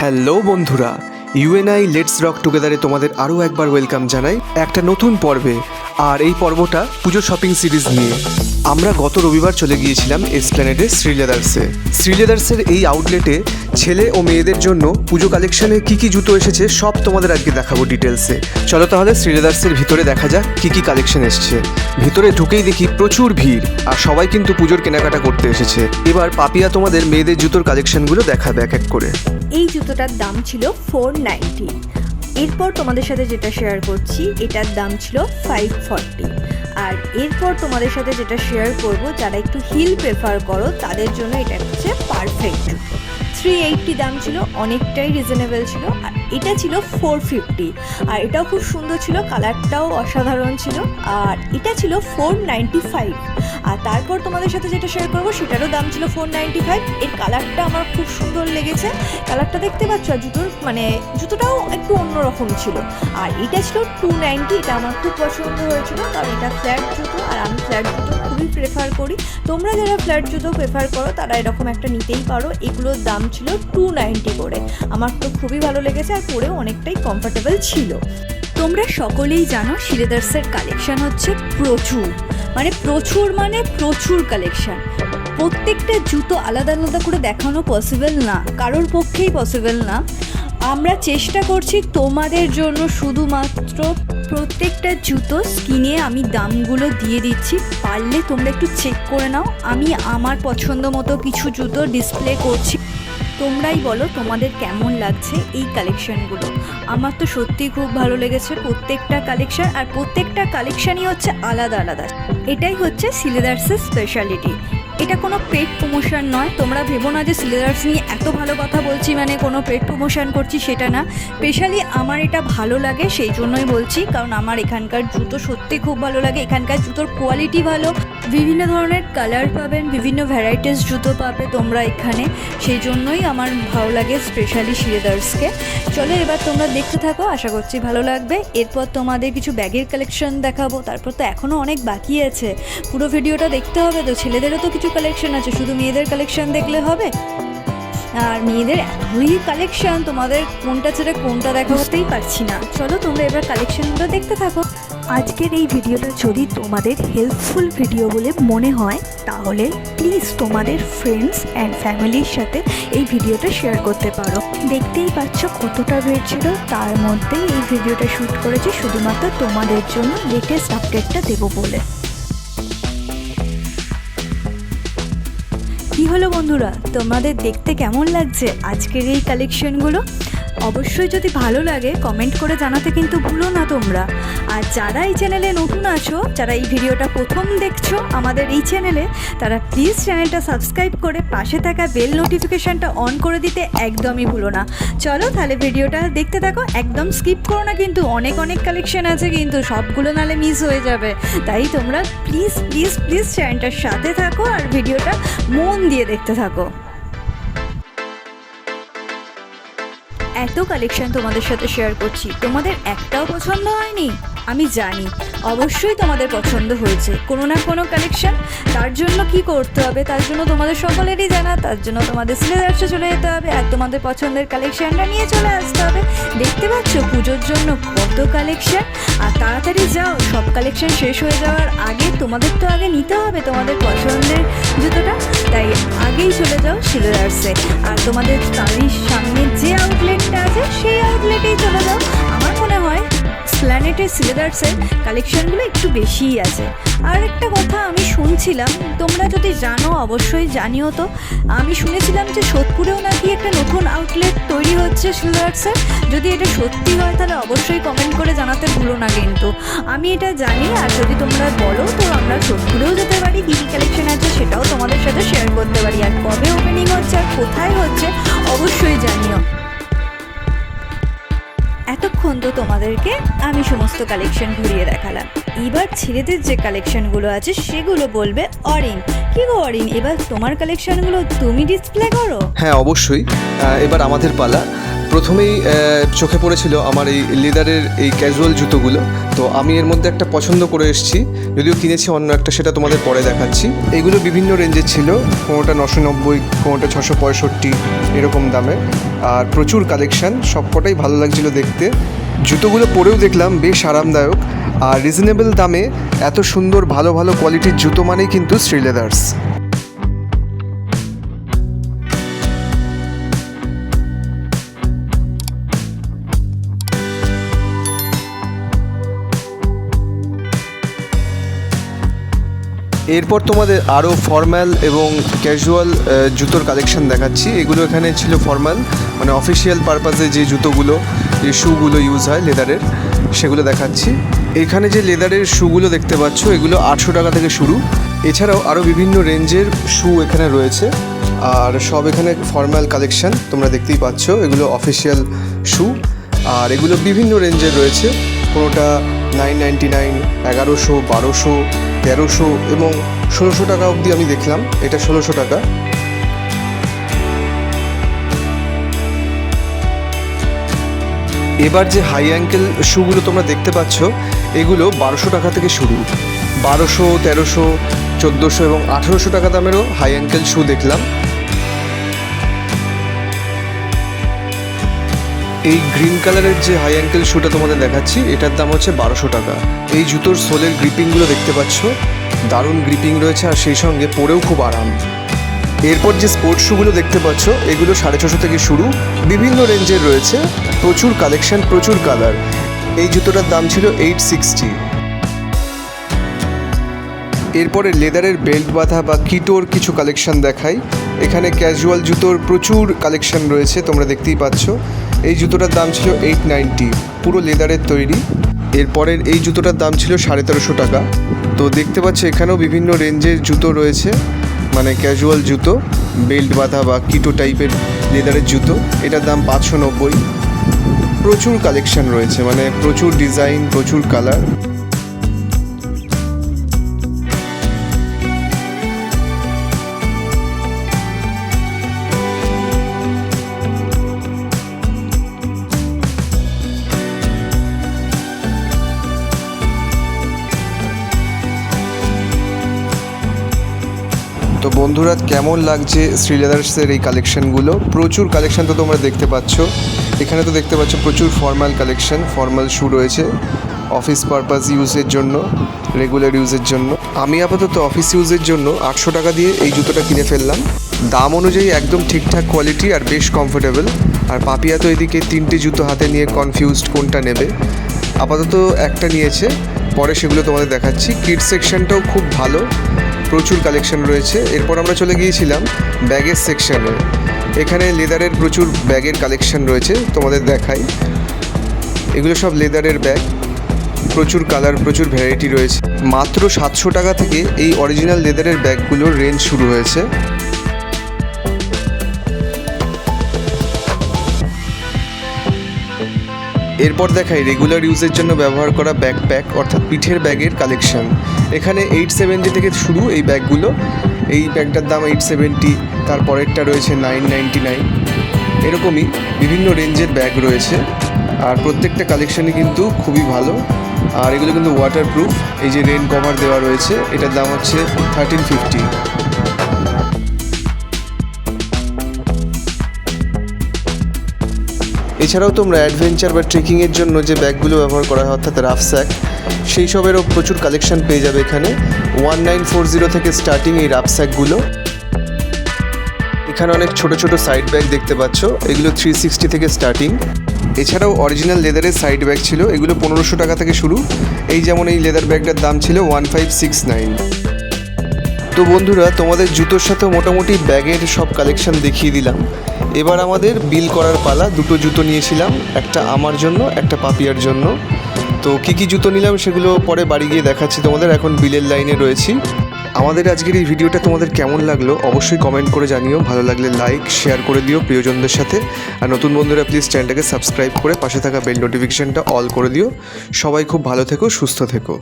Hello বন্ধুরা UNI let's rock টুগেদারে তোমাদের আরও একবার ওয়েলকাম জানাই একটা নতুন পর্বে। আর এই পর্বটা পুজো শপিং সিরিজ নিয়ে। আমরা গত রবিবার চলে গিয়েছিলাম এসপ্ল্যানেডে শ্রীলেদার্সে শ্রীলেদার্সের এই আউটলেটে ছেলে ও মেয়েদের জন্য পুজো কালেকশনে কি কি জুতো এসেছে সব তোমাদের আজকে দেখাবো ডিটেলসে চলো তাহলে শ্রীলেদার্সের ভিতরে দেখা যাক কি কি কালেকশন এসছে। ভিতরে ঢুকেই দেখি প্রচুর ভিড়, আর সবাই কিন্তু পুজোর কেনাকাটা করতে এসেছে। এবার পাপিয়া তোমাদের মেয়েদের জুতোর কালেকশনগুলো দেখাবে এক এক করে। এই জুতোটার দাম ছিল ফোর নাইনটি এরপর তোমাদের সাথে যেটা শেয়ার করছি, এটার দাম ছিল ফাইভ ফর্টি আর এরপর তোমাদের সাথে যেটা শেয়ার করব, যারা একটু হিল প্রেফার করো, তাদের জন্য এটা হচ্ছে পারফেক্ট থ্রি এইটটি দাম ছিল, অনেকটাই রিজনেবল ছিল, আর এটা ছিল ফোর ফিফটি আর এটাও খুব সুন্দর ছিল কালারটাও অসাধারণ ছিল, আর এটা ছিল ফোর নাইনটি ফাইভ আর তারপর তোমাদের সাথে যেটা শেয়ার করব, সেটারও দাম ছিল ফোর নাইনটি ফাইভ এর কালারটা আমার খুব সুন্দর লেগেছে। কালারটা দেখতে পাচ্ছ, আর জুতোর মানে জুতোটাও একটু অন্যরকম ছিল। আর এটা ছিল টু নাইনটি এটা আমার খুব পছন্দ হয়েছিল, কারণ এটা ফ্ল্যাট জুতো, আর আমি ফ্ল্যাট জুতো খুবই প্রেফার করি। তোমরা যারা ফ্ল্যাট জুতো প্রেফার করো, তারা এরকম একটা নিতেই পারো। এগুলোর দাম ছিল টু নাইনটি করে। আমার তো খুবই ভালো লেগেছে, আর পরেও অনেকটাই কমফোর্টেবল ছিল। তোমরা সকলেই জানো শিলেদার্সের কালেকশন হচ্ছে প্রচুর। মানে প্রচুর মানে প্রচুর কালেকশন প্রত্যেকটা জুতো আলাদা আলাদা করে দেখানো পসিবল না, কারোর পক্ষেই পসিবল না। আমরা চেষ্টা করছি তোমাদের জন্য শুধুমাত্র প্রত্যেকটা জুতো স্কিনে আমি দামগুলো দিয়ে দিচ্ছি। পারলে তোমরা একটু চেক করে নাও। আমি আমার পছন্দ মতো কিছু জুতো ডিসপ্লে করছি। তোমরাই বলো তোমাদের কেমন লাগছে এই কালেকশনগুলো আমার তো সত্যিই খুব ভালো লেগেছে প্রত্যেকটা কালেকশান আর প্রত্যেকটা কালেকশনই হচ্ছে আলাদা আলাদা। এটাই হচ্ছে সিলেদার্সের স্পেশালিটি এটা কোনো পেট প্রমোশন নয়। তোমরা ভেবো না যে সিলেদার্স নিয়ে এত ভালো কথা বলছি মানে কোনো পেট প্রমোশন করছি সেটা না। স্পেশালি আমার এটা ভালো লাগে, সেই জন্যই বলছি। কারণ আমার এখানকার জুতো সত্যি খুব ভালো লাগে। এখানকার জুতোর কোয়ালিটি ভালো। বিভিন্ন ধরনের কালার পাবেন, বিভিন্ন ভ্যারাইটিস জুতো পাবে তোমরা এখানে। সেই জন্যই আমার ভালো লাগে স্পেশালি সিলেদার্সকে চলো এবার তোমরা দেখতে থাকো, আশা করছি ভালো লাগবে। এরপর তোমাদের কিছু ব্যাগের কালেকশন দেখাবো। তারপর তো এখনও অনেক বাকি আছে। পুরো ভিডিওটা দেখতে হবে তো, ছেলেদেরও তো কিছু কালেকশন আছে, শুধু মেয়েদের কালেকশন দেখলে হবে? আর মেয়েদের এতই কালেকশন তোমাদের কোনটা ছেড়ে কোনটা দেখা হতেই পারছি না। চলো তোমরা এবার কালেকশনগুলো দেখতে থাকো। আজকের এই ভিডিওটা যদি তোমাদের হেল্পফুল ভিডিও বলে মনে হয়, তাহলে প্লিজ তোমাদের ফ্রেন্ডস অ্যান্ড ফ্যামিলির সাথে এই ভিডিওটা শেয়ার করতে পারো। দেখতেই পাচ্ছ কতটা ভিড় ছিল, তার মধ্যেই এই ভিডিওটা শ্যুট করেছি, শুধুমাত্র তোমাদের জন্য লেটেস্ট আপডেটটা দেবো বলে। হলো বন্ধুরা তোমাদের দেখতে কেমন লাগছে আজকের এই কালেকশনগুলো অবশ্যই যদি ভালো লাগে কমেন্ট করে জানাতে কিন্তু ভুলো না তোমরা। আর যারা এই চ্যানেলে নতুন আছো, যারা এই ভিডিওটা প্রথম দেখছ আমাদের এই চ্যানেলে তারা প্লিজ চ্যানেলটা সাবস্ক্রাইব করে পাশে থাকা বেল নোটিফিকেশানটা অন করে দিতে একদমই ভুলো না। চলো তাহলে ভিডিওটা দেখতে থাকো, একদম স্কিপ করো না কিন্তু, অনেক অনেক কালেকশন আছে কিন্তু, সবগুলো নালে মিস হয়ে যাবে। তাই তোমরা প্লিজ প্লিজ প্লিজ চ্যানেলটার সাথে থাকো আর ভিডিওটা মন দিয়ে দেখতে থাকো। এত কালেকশন তোমাদের সাথে শেয়ার করছি। তোমাদের একটাও পছন্দ হয়নি? আমি জানি, অবশ্যই তোমাদের পছন্দ হয়েছে। কোনো না কোনো কালেকশন তার জন্য কি করতে হবে? তার জন্য তোমাদের সকলেরই জানা, তার জন্য তোমাদের সিলেদার্সে চলে যেতে হবে, আর তোমাদের পছন্দের কালেকশনটা নিয়ে চলে আসতে হবে। দেখতে পাচ্ছ পুজোর জন্য কত কালেকশন আর তাড়াতাড়ি যাও, সব কালেকশন শেষ হয়ে যাওয়ার আগে তোমাদের তো আগে নিতে হবে, তোমাদের পছন্দের জুতোটা আগেই চলে যাও সিলেদার্সে আর তোমাদের বাড়ির সামনে যে আউটলেটটা আছে, সেই আউটলেটেই চলে যাও। প্ল্যানেটের সিলেদার্সের কালেকশানগুলো একটু বেশিই আছে। আর একটা কথা আমি শুনছিলাম, তোমরা যদি জানো অবশ্যই জানিও তো। আমি শুনেছিলাম যে সোদপুরেও নাকি একটা নতুন আউটলেট তৈরি হচ্ছে সিলেদার্সের যদি এটা সত্যি হয়, তাহলে অবশ্যই কমেন্ট করে জানাতে ভুলো না কিন্তু। আমি এটা জানি, আর যদি তোমরা বলো, তো আমরা সোদপুরেও যেতে পারি, কী কী কালেকশন আছে সেটাও তোমাদের সাথে শেয়ার করতে পারি। আর কবে ওপেনিং হচ্ছে, আর কোথায় হচ্ছে, অবশ্যই জানিও। এতক্ষণ তো তোমাদেরকে আমি সমস্ত কালেকশন ঘুরিয়ে দেখালাম। এবার ছেলেদের যে কালেকশনগুলো আছে, সেগুলো বলবে অরিন। কি গো অরিন, এবার তোমার কালেকশনগুলো তুমি ডিসপ্লে করো? হ্যাঁ অবশ্যই। এবার আমাদের পালা। প্রথমেই চোখে পড়েছিল আমার এই লেদারের এই ক্যাজুয়াল জুতোগুলো। তো আমি এর মধ্যে একটা পছন্দ করে এসেছি, যদিও কিনেছি অন্য একটা, সেটা তোমাদের পরে দেখাচ্ছি। এগুলো বিভিন্ন রেঞ্জের ছিল, কোনোটা নশো নব্বই, কোনোটা ছশো পঁয়ষট্টি, এরকম দামে। আর প্রচুর কালেকশান সবকটাই ভালো লাগছিল দেখতে। জুতোগুলো পরেও দেখলাম, বেশ আরামদায়ক। আর রিজনেবল দামে এত সুন্দর, ভালো ভালো কোয়ালিটির জুতো মানেই কিন্তু শ্রী এরপর তোমাদের আরও ফর্ম্যাল এবং ক্যাজুয়াল জুতোর কালেকশন দেখাচ্ছি। এগুলো এখানে ছিল ফর্ম্যাল মানে অফিসিয়াল পারপাসে যে জুতোগুলো, যে শুগুলো ইউজ হয় লেদারের সেগুলো দেখাচ্ছি। এখানে যে লেদারের শুগুলো দেখতে পাচ্ছ, এগুলো আটশো টাকা থেকে শুরু। এছাড়াও আরও বিভিন্ন রেঞ্জের শু এখানে রয়েছে। আর সব এখানে ফর্ম্যাল কালেকশন তোমরা দেখতেই পাচ্ছ, এগুলো অফিসিয়াল শু আর এগুলো বিভিন্ন রেঞ্জের রয়েছে। কোনোটা নাইন নাইনটি নাইন এগারোশো, বারোশো, তেরোশো এবং ষোলোশো টাকা অবধি আমি দেখলাম। এটা ষোলোশো টাকা। এবার যে হাই অ্যাঙ্কেল শুগুলো তোমরা দেখতে পাচ্ছ, এগুলো বারোশো টাকা থেকে শুরু। বারোশো, তেরোশো, চোদ্দোশো এবং আঠেরোশো টাকা দামেরও হাই অ্যাঙ্কেল শু দেখলাম। এই গ্রিন কালারের যে হাই অ্যাঙ্কেল শুটা তোমাদের দেখাচ্ছি, এটার দাম হচ্ছে বারোশো টাকা। এই জুতোর সোলের গ্রিপিংগুলো দেখতে পাচ্ছ। দারুণ গ্রিপিং রয়েছে আর সেই সঙ্গে পরেও খুব আরাম। এরপর যে স্পোর্টস শুগুলো দেখতে পাচ্ছ, এগুলো সাড়ে ছশো থেকে শুরু। বিভিন্ন রেঞ্জের রয়েছে। প্রচুর কালেকশন প্রচুর কালার এই জুতোটার দাম ছিল এইট সিক্সটি এরপরে লেদারের বেল্ট বাঁধা বা কিটোর কিছু কালেকশন দেখাই। এখানে ক্যাজুয়াল জুতোর প্রচুর কালেকশন রয়েছে, তোমরা দেখতেই পাচ্ছ। এই জুতোটার দাম ছিল এইট নাইনটি পুরো লেদারের তৈরি। এরপরের এই জুতোটার দাম ছিল সাড়ে তেরোশো টাকা। তো দেখতে পাচ্ছি, এখানেও বিভিন্ন রেঞ্জের জুতো রয়েছে। মানে ক্যাজুয়াল জুতো বেল্ট বাঁধা বা কিটো টাইপের লেদারের জুতো। এটার দাম পাঁচশো নব্বই। প্রচুর কালেকশন রয়েছে মানে প্রচুর ডিজাইন প্রচুর কালার বন্ধুরা, কেমন লাগছে শ্রী লেদার্সের এই কালেকশনগুলো প্রচুর কালেকশন তো তোমরা দেখতে পাচ্ছ। এখানে তো দেখতে পাচ্ছ প্রচুর ফর্মাল কালেকশন ফর্মাল শ্যু রয়েছে অফিস পারপাস ইউজের জন্য রেগুলার ইউজের জন্য। আমি আপাতত অফিস ইউজের জন্য আটশো টাকা দিয়ে এই জুতোটা কিনে ফেললাম। দাম অনুযায়ী একদম ঠিকঠাক কোয়ালিটি আর বেশ কমফোর্টেবল আর পাপিয়া তো এদিকে তিনটে জুতো হাতে নিয়ে কনফিউজড কোনটা নেবে। আপাতত একটা নিয়েছে। পরে সেগুলো তোমাদের দেখাচ্ছি। কিড সেকশনটাও খুব ভালো, প্রচুর কালেকশন রয়েছে। এরপর আমরা চলে গিয়েছিলাম ব্যাগের সেকশনে এখানে লেদারের প্রচুর ব্যাগের কালেকশন রয়েছে, তোমাদের দেখাই। এগুলো সব লেদারের ব্যাগ প্রচুর কালার প্রচুর ভ্যারাইটি রয়েছে। মাত্র সাতশো টাকা থেকে এই অরিজিনাল লেদারের ব্যাগগুলোর রেঞ্জ শুরু হয়েছে। এরপর দেখাই রেগুলার ইউজের জন্য ব্যবহার করা ব্যাকপ্যাক অর্থাৎ পিঠের ব্যাগের কালেকশন এখানে এইট সেভেন্টি থেকে শুরু এই ব্যাগগুলো। এই ব্যাগটার দাম এইট সেভেন্টি তারপরেরটা রয়েছে নাইন নাইনটি নাইন এরকমই বিভিন্ন রেঞ্জের ব্যাগ রয়েছে। আর প্রত্যেকটা কালেকশানই কিন্তু খুবই ভালো। আর এগুলো কিন্তু ওয়াটারপ্রুফ এই যে রেন কভার দেওয়া রয়েছে, এটার দাম হচ্ছে থার্টিন ফিফটি এছাড়াও তোমরা অ্যাডভেঞ্চার বা ট্রেকিংয়ের জন্য যে ব্যাগগুলো ব্যবহার করা হয়, অর্থাৎ রাফ রাফস্যাক সেই সবেরও প্রচুর কালেকশন পেয়ে যাবে এখানে। ওয়ান নাইন ফোর জিরো থেকে স্টার্টিং এই রাফ রাফস্যাকগুলো এখানে অনেক ছোট ছোট সাইড ব্যাগ দেখতে পাচ্ছ, এগুলো থ্রি সিক্সটি থেকে স্টার্টিং এছাড়াও অরিজিনাল লেদারের সাইড ব্যাগ ছিল, এগুলো পনেরোশো টাকা থেকে শুরু। এই যেমন এই লেদার ব্যাগটার দাম ছিল ওয়ান ফাইভ সিক্স নাইন তো বন্ধুরা, তোমাদের জুতোর সাথে মোটামুটি ব্যাগের সব কালেকশন দেখিয়ে দিলাম। এবার আমাদের বিল করার পালা। দুটো জুতো নিয়েছিলাম, একটা আমার জন্য, একটা পাপিয়ার জন্য। তো কী কী জুতো নিলাম সেগুলো পরে বাড়ি গিয়ে দেখাচ্ছি তোমাদের। এখন বিলের লাইনে রয়েছি। আমাদের আজকের এই ভিডিওটা তোমাদের কেমন লাগল অবশ্যই কমেন্ট করে জানিও। ভালো লাগলে লাইক শেয়ার করে দিও প্রিয়জনদের সাথে। আর নতুন বন্ধুরা প্লিজ চ্যানেলটাকে সাবস্ক্রাইব করে পাশে থাকা বেল নোটিফিকেশনটা অল করে দিও। সবাই খুব ভালো থেকো, সুস্থ থেকো।